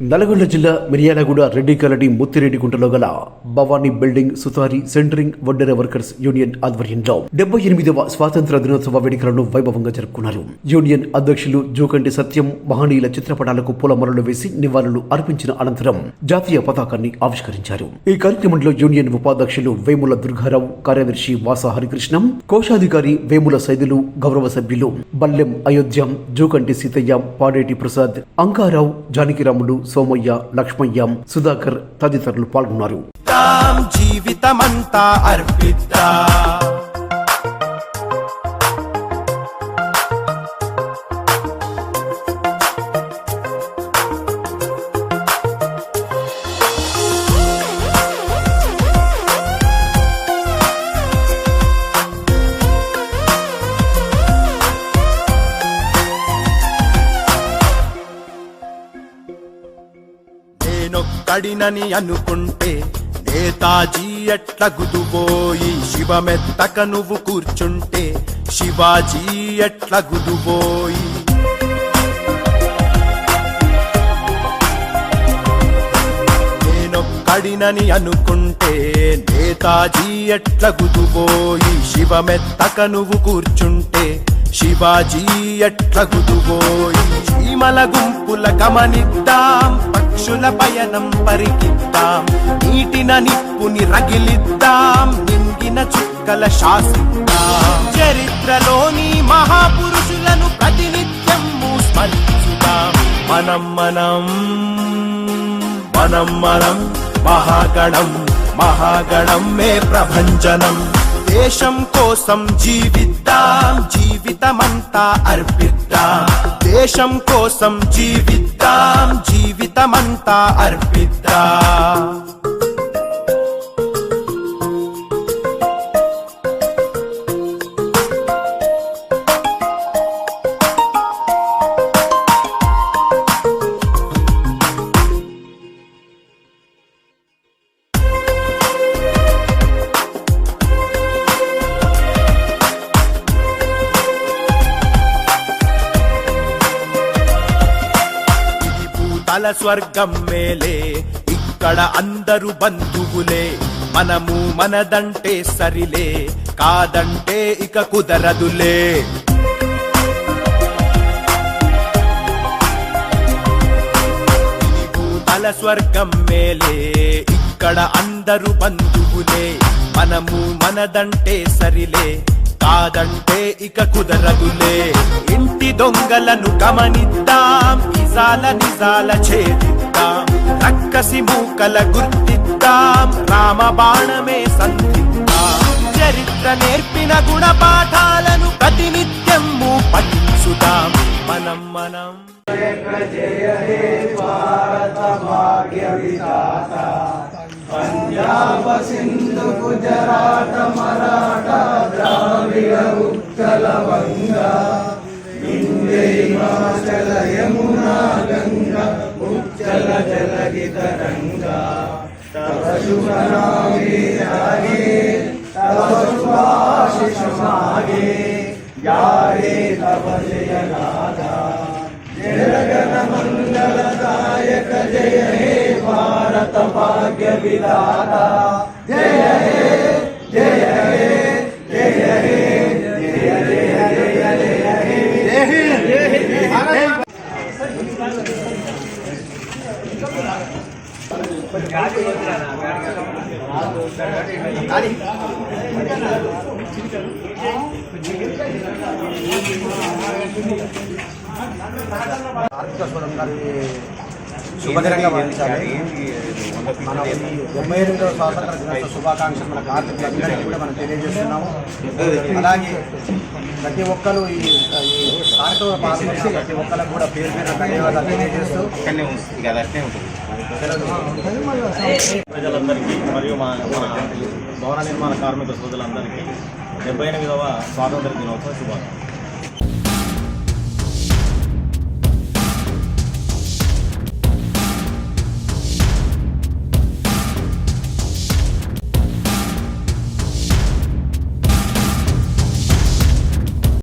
నల్గొండ జిల్లా మిర్యాలగూడ రెడ్డి కాలనీ ముత్తిరెడ్డిగుంటలో గల భవానీ బిల్డింగ్ సుతారి సెంటరింగ్ వడ్డెర వర్కర్స్ యూనియన్ ఆధ్వర్యంలో డెబ్బై ఎనిమిదవ స్వాతంత్ర దినోత్సవ వేడుకలను వైభవంగా జరుపుకున్నారు. యూనియన్ అధ్యక్షులు జోకంటి సత్యం మహనీయుల చిత్రపటాలకు పూలమరలు వేసి నివాళులు అర్పించిన అనంతరం జాతీయ పతాకాన్ని ఆవిష్కరించారు. ఈ కార్యక్రమంలో యూనియన్ ఉపాధ్యక్షులు వేముల దుర్గారావు కార్యదర్శి వాస హరికృష్ణం కోశాధికారి వేముల సైదులు గౌరవ సభ్యులు బల్లెం అయోధ్యం జోకంటి సీతయ్య పాడేటి ప్రసాద్ అంకారావు జానకిరాములు సోమయ్య లక్ష్మయ్య సుధాకర్ తదితరులు పాల్గొన్నారు. జీవితమంతా అర్పిద్దా. నేనొక్కడినని అనుకుంటే నేతాజీ ఎట్ల గుదుబోయి శివమెత్తక నువ్వు కూర్చుంటే శివాజీ ఎట్ల గుదుబోయి? నేనొక్కడినని అనుకుంటే నేతాజీ ఎట్ల గుదుబోయి శివమెత్తక నువ్వు కూర్చుంటే శివాజీ ఎట్ల గుదుబోయి? చీమల గుంపుల గమనిద్దాం పక్షుల పయనం పరికిద్దాం. నీటిన నిప్పుని రగిలిద్దాం నింగిన చుక్కల శాసిద్దాం. చరిత్రలోని మహాపురుషులను ప్రతినిత్యం స్మరించుదాం మనం మనం మనం మనం మహాగణం మహాగణం మే ప్రభంజనం. దేశం కోసం జీవిద్దాం జీవితమంతా అర్పిద్దాం. దేశం కోసం జీవిద్దాం జీవితమంతా అర్పిద్దాం. భూతల స్వర్గం మేలే. ఇక్కడ అందరు బంధువులే. మనము మనదంటే సరిలే. కాదంటే ఇక కుదరదులే. తల స్వర్గం మేలే. ఇక్కడ అందరు బంధువులే. మనము మనదంటే సరిలే. కాదంటే ఇక కుదరదులే. ఇంటి దొంగలను గమనిద్దాం ఇజాల నిజాల ఛేదిద్దాం రక్కసి మూకల గుర్తిద్దాం రామ బాణమే సంధిద్దాం. చరిత్ర నేర్పిన గుణపాఠాలను ప్రతినిధి సింధు గుజరాట మరాఠా ద్రావిడ ఉత్కల వంగా ఇందే హిమాచల యమునా గంగా ఉజ్జల జలగి తరంగా తవ శుభ యారే తవ జయ నాదా ఆర్థిక స్వతంత్రాన్ని శుభకరంగా మనం డెబ్బై ఎనిమిదవ స్వాతంత్ర దినోత్సవ శుభాకాంక్షలు మన కార్మికులందరికీ కూడా మనం తెలియజేస్తున్నాము. అలాగే ప్రతి ఒక్కరు ఈ కార్యక్రమంలో పాల్గొన్న ప్రతి ఒక్కరికి కూడా పేరు పేరు ధన్యవాదాలు తెలియజేస్తూ ప్రజలందరికీ మరియు మా మన భవన నిర్మాణ కార్మిక సోదరులందరికీ డెబ్బై ఎనిమిదవ స్వాతంత్ర దినోత్సవ శుభాకాంక్షలు.